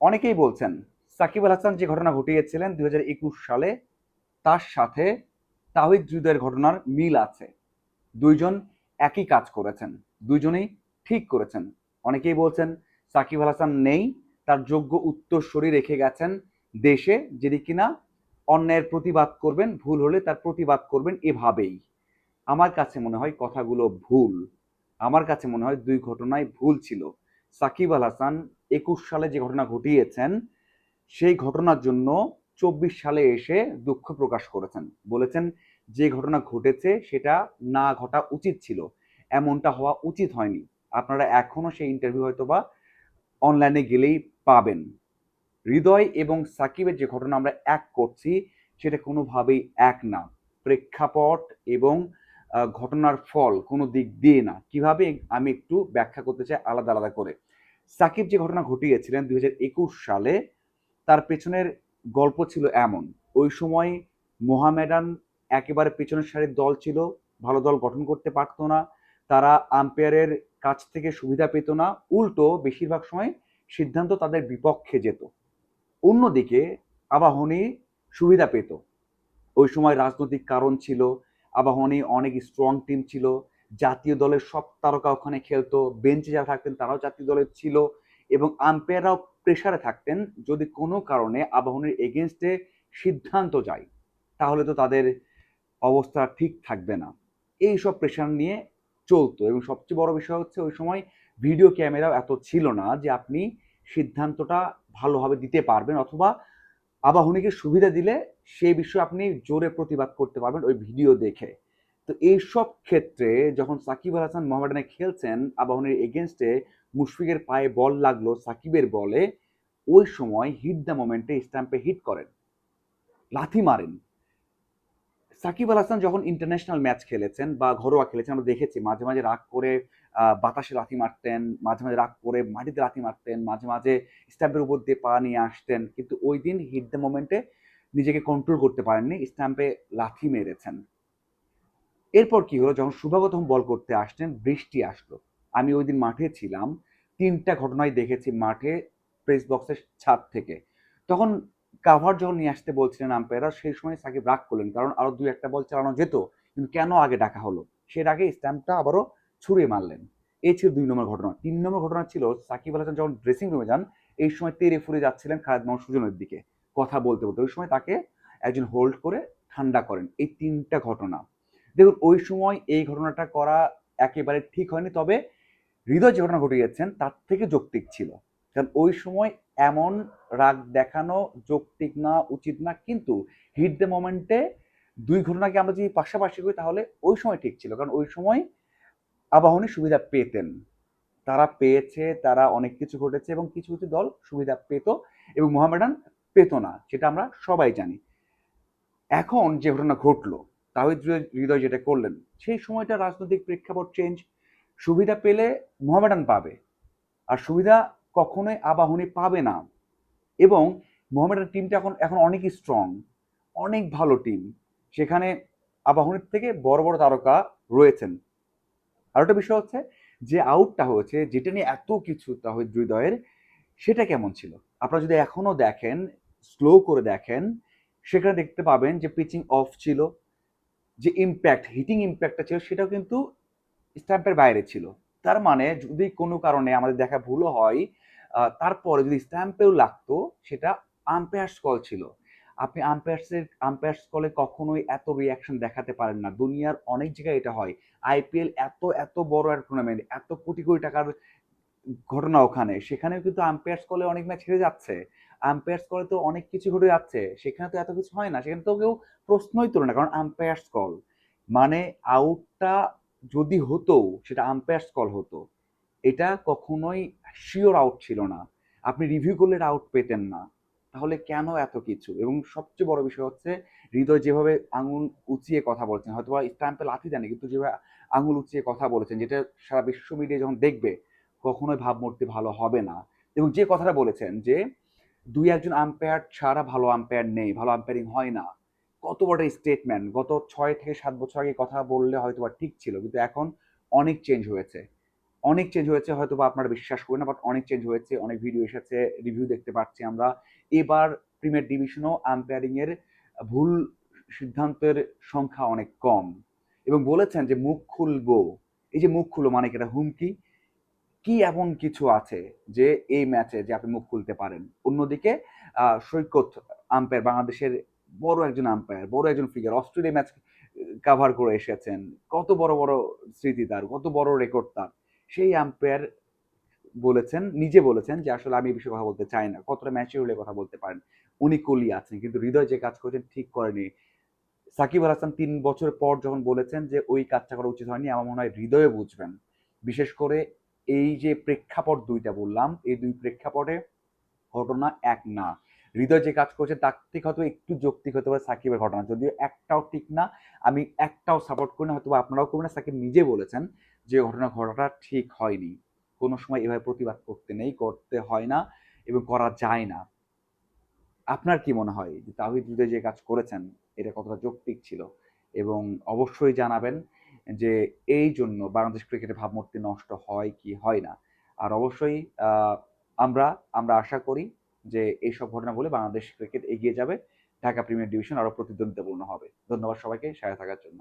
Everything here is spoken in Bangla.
অনেকেই বলছেন, সাকিব আল হাসান যে ঘটনা ঘটিয়েছিলেন দু হাজার একুশ সালে, তার সাথে তাহিদ হৃদয়ের ঘটনার মিল আছে। দুইজন একই কাজ করেছেন, দুইজনেই ঠিক করেছেন। অনেকেই বলছেন, সাকিব আল হাসান নেই, তার যোগ্য উত্তরসূরি রেখে গেছেন দেশে যেটি কিনা অন্যায়ের প্রতিবাদ করবেন, ভুল হলে তার প্রতিবাদ করবেন এভাবেই। আমার কাছে মনে হয় কথাগুলো ভুল। আমার কাছে মনে হয় দুই ঘটনায় ভুল ছিল। সাকিব আল হাসান একুশ সালে যে ঘটনা ঘটিয়েছেন, সেই ঘটনার জন্য চব্বিশ সালে এসে দুঃখ প্রকাশ করেছেন। বলেছেন, যে ঘটনা ঘটেছে সেটা না ঘটা উচিত ছিল। এমনটা হওয়া উচিত হয়নি। আপনারা এখনও সেই ইন্টারভিউ হয়তো বা অনলাইনে গেলেই পাবেন। হৃদয় এবং সাকিবের যে ঘটনা আমরা এক করছি, সেটা কোনোভাবেই এক না। প্রেক্ষাপট এবং ঘটনার ফল কোনো দিক দিয়ে না। কীভাবে আমি একটু ব্যাখ্যা করতে চাই, আলাদা আলাদা করে। সাকিব যে ঘটনা ঘটিয়েছিলেন দুই হাজার একুশ সালে, তার পেছনের গল্প ছিল এমন। ওই সময় মোহামেডান একেবারে পেছনের সারির দল ছিল, ভালো দল গঠন করতে পারতো না, তারা আম্পায়ারের কাছ থেকে সুবিধা পেত না, উল্টো বেশিরভাগ সময় সিদ্ধান্ত তাদের বিপক্ষে যেত। অন্যদিকে আবাহনী সুবিধা পেত। ওই সময় রাজনৈতিক কারণ ছিল, আবাহনী অনেক স্ট্রং টিম ছিল জাতীয় দলের সব তারকা ওখানে খেলতো, বেঞ্চে যারা থাকতেন তারাও জাতীয় দলের ছিল এবং আম্পায়াররাও প্রেশারে থাকতেন। যদি কোনো কারণে আবাহনীর এগেনস্টে সিদ্ধান্ত যায়, তাহলে তো তাদের অবস্থা ঠিক থাকবে না। এই সব প্রেশার নিয়ে চলতো এবং সবচেয়ে বড় বিষয় হচ্ছে ওই সময় ভিডিও ক্যামেরাও এত ছিল না যে আপনি সিদ্ধান্তটা ভালোভাবে দিতে পারবেন অথবা আবাহনীকে সুবিধা দিলে সেই বিষয়ে আপনি জোরে প্রতিবাদ করতে পারবেন ওই ভিডিও দেখে। তো এইসব ক্ষেত্রে যখন সাকিব আল হাসান মোহামেডানে খেলছেন, আবাহনীর এগেনস্টে মুশফিকের পায়ে বল লাগল সাকিবের বলে, ওই সময় হিট দ্য মোমেন্টে স্ট্যাম্পে হিট করেন। লাথি মারেন। সাকিব আল হাসান যখন ইন্টারন্যাশনাল ম্যাচ খেলেছেন বা ঘরোয়া খেলেছেন, আমরা দেখেছি, মাঝে মাঝে রাগ করে বাতাসে লাথি মারতেন, মাঝে মাঝে রাগ করে মাটিতে লাথি মারতেন, মাঝে মাঝে স্ট্যাম্পের উপর দিয়ে পা নিয়ে আসতেন, কিন্তু ওই দিন হিট দ্য মোমেন্টে নিজেকে কন্ট্রোল করতে পারেননি স্ট্যাম্পে লাথি মেরেছেন। এরপর কি হলো? যখন শুভাগতম বল করতে আসতেন বৃষ্টি আসলো। আমি ওই দিন মাঠে ছিলাম, তিনটা ঘটনাই দেখেছি মাঠে প্রেস বক্সের ছাদ থেকে। তখন কাভার যখন নিয়ে আসতে বলছিলেন আম্পায়াররা সেই সময় সাকিব রাগ করলেন, কারণ আরও দুই একটা বল চালানো যেত, কিন্তু কেন আগে ডাকা হলো? সে আগে স্ট্যাম্পটা আবারও ছুঁড়ে মারলেন। এই ছিল দুই নম্বর ঘটনা। তিন নম্বর ঘটনা ছিল, সাকিব আল হাসান যখন ড্রেসিং রুমে যান, এই সময় তেরে ফুরে যাচ্ছিলেন খালেদ মোহাম্মদ সুজনের দিকে। কথা বলতে বলতে ওই সময় তাকে একজন হোল্ড করে ঠান্ডা করেন। এই তিনটা ঘটনা। দেখুন, ওই সময় এই ঘটনাটা করা একেবারে ঠিক হয়নি, তবে হৃদয় যে ঘটনা ঘটিয়েছেন তার থেকে যৌক্তিক ছিল। কারণ ওই সময় এমন রাগ দেখানো যৌক্তিক না, উচিত না, কিন্তু হিট দ্য মোমেন্টে দুই ঘটনাকে আমরা যদি পাশাপাশি করি, তাহলে ওই সময় ঠিক ছিল। কারণ ওই সময় আবাহনী সুবিধা পেতেন। তারা পেয়েছে, তারা অনেক কিছু ঘটেছে এবং কিছু কিছু দল সুবিধা পেত এবং মোহামেডান পেত না, সেটা আমরা সবাই জানি। এখন যে ঘটনা ঘটলো তাহিদ হৃদয় যেটা করলেন, সেই সময়টা রাজনৈতিক প্রেক্ষাপট চেঞ্জ সুবিধা পেলে মোহামেডান পাবে, আর সুবিধা কখনোই আবাহনী পাবে না। এবং মোহামেডান টিমটা এখন এখন অনেক স্ট্রং অনেক ভালো টিম সেখানে আবাহনীর থেকে বড় বড় তারকা রয়েছেন। আর একটা বিষয় হচ্ছে যে আউটটা হয়েছে, যেটা নিয়ে এত কিছু তাহিদ হৃদয়ের, সেটা কেমন ছিল? আপনারা যদি এখনও দেখেন স্লো করে দেখেন, সেখানে দেখতে পাবেন যে পিচিং অফ ছিল যে ইম্প্যাক্ট হিটিং ইম্প্যাক্টটা ছিল, সেটাও কিন্তু স্ট্যাম্পের বাইরে ছিল। তার মানে যদি কোনো কারণে আমাদের দেখা ভুলও হয় তারপরে যদি স্ট্যাম্পেও লাগতো, সেটা আম্পায়ার্স কল ছিল। আপনি আম্পায়ার্সের আম্পায়ার্স কলে কখনোই এত রিয়াকশন দেখাতে পারেন না। দুনিয়ার অনেক জায়গায় এটা হয়। আইপিএল এত এত বড় একটা টুর্নামেন্ট এত কোটি কোটি টাকার ঘটনা ওখানে। সেখানেও কিন্তু আম্পায়ার্স কলে অনেক ম্যাচ হেরে যাচ্ছে। আম্পায়ার্স কলে তো অনেক কিছু ঘটে যাচ্ছে, সেখানে তো এত কিছু হয় না, সেখানে তো কেউ প্রশ্নই তোলে না, কারণ আম্পায়ার্স কল মানে আউটটা যদি হতো, সেটা আম্পায়ার্স কল হতো, এটা কখনোই শিওর আউট ছিল না, আপনি রিভিউ করলে আউট পেতেন না, তাহলে কেন এত কিছু? এবং সবচেয়ে বড় বিষয় হচ্ছে, হৃদয় যেভাবে আঙুল উঁচিয়ে কথা বলছেন হয়তো বা স্ট্যাম্পে লাথি দেয়নি কিন্তু যেভাবে আঙুল উঁচিয়ে কথা বলেছেন, যেটা সারা বিশ্ব মিডিয়া যখন দেখবে, কখনোই ভাবমূর্তি ভালো হবে না, এবং যে কথাটা বলেছেন যে দুই একজন আম্পায়ার ছাড়া ভালো আম্পায়ার নেই, ভালো আম্পায়ারিং হয় না। কত বড় স্টেটমেন্ট গত ছয় থেকে সাত বছর আগে কথা বললে হয়তো বা ঠিক ছিল, কিন্তু এখন অনেক চেঞ্জ হয়েছে। অনেক চেঞ্জ হয়েছে হয়তো বা আপনারা বিশ্বাস করেন না বাট অনেক চেঞ্জ হয়েছে, অনেক ভিডিও এসেছে রিভিউ দেখতে পাচ্ছি আমরা। এবার প্রিমিয়ার ডিভিশনও আম্পায়ারিং এর ভুল সিদ্ধান্তের সংখ্যা অনেক কম। এবং বলেছেন যে মুখ খুলবো। এই যে মুখ খুলো মানে এটা হুমকি। কি এমন কিছু আছে যে এই ম্যাচে যে আপনি মুখ খুলতে পারেন? অন্যদিকে সৈকত আম্পায়ার বাংলাদেশের বড় একজন আম্পায়ার বড় একজন ফিগার অস্ট্রেলিয়া ম্যাচ কাভার করে এসেছেন। কত বড় বড় স্মৃতি তার, কত বড় রেকর্ড তার। সেই আম্পায়ার বলেছেন, নিজে বলেছেন যে আসলে আমি এই বিষয়ে কথা বলতে চাই না। কতটা ম্যাচে হলে কথা বলতে পারেন? উনি কুলি আছেন, কিন্তু হৃদয় যে কাজ করেছেন ঠিক করেনি। সাকিব আল হাসান তিন বছর পর যখন বলেছেন যে ওই কাজটা করা উচিত হয়নি, আমার মনে হয় হৃদয়ে বুঝবেন। বিশেষ করে এই যে প্রেক্ষাপট দুইটা বললাম, এই দুই প্রেক্ষাপটে ঘটনা এক না। হৃদয় যে কাজ করছে তার থেকে হয়তো একটু যৌক্তিক হতে পারে সাকিবের ঘটনা। যদিও একটাও ঠিক না, আমি একটাও সাপোর্ট করি না, হয়তো আপনারাও করবেন না। সাকিব নিজে বলেছেন যে ঘটনা ঘটাটা ঠিক হয়নি। কোনো সময় এভাবে প্রতিবাদ করতে নেই, করতে হয় না এবং করা যায় না। আপনার কি মনে হয় যে তাহিদ হৃদয় যে কাজ করেছেন, এটা কতটা যৌক্তিক ছিল? এবং অবশ্যই জানাবেন। যে এই জন্য বাংলাদেশ ক্রিকেটের ভাবমূর্তি নষ্ট হয় কি হয় না। আর অবশ্যই আমরা আমরা আশা করি যে এইসব ঘটনা বলে বাংলাদেশ ক্রিকেট এগিয়ে যাবে। ঢাকা প্রিমিয়ার ডিভিশন আরও প্রতিদ্বন্দ্বিতাপূর্ণ হবে। ধন্যবাদ সবাইকে, সাথে থাকার জন্য।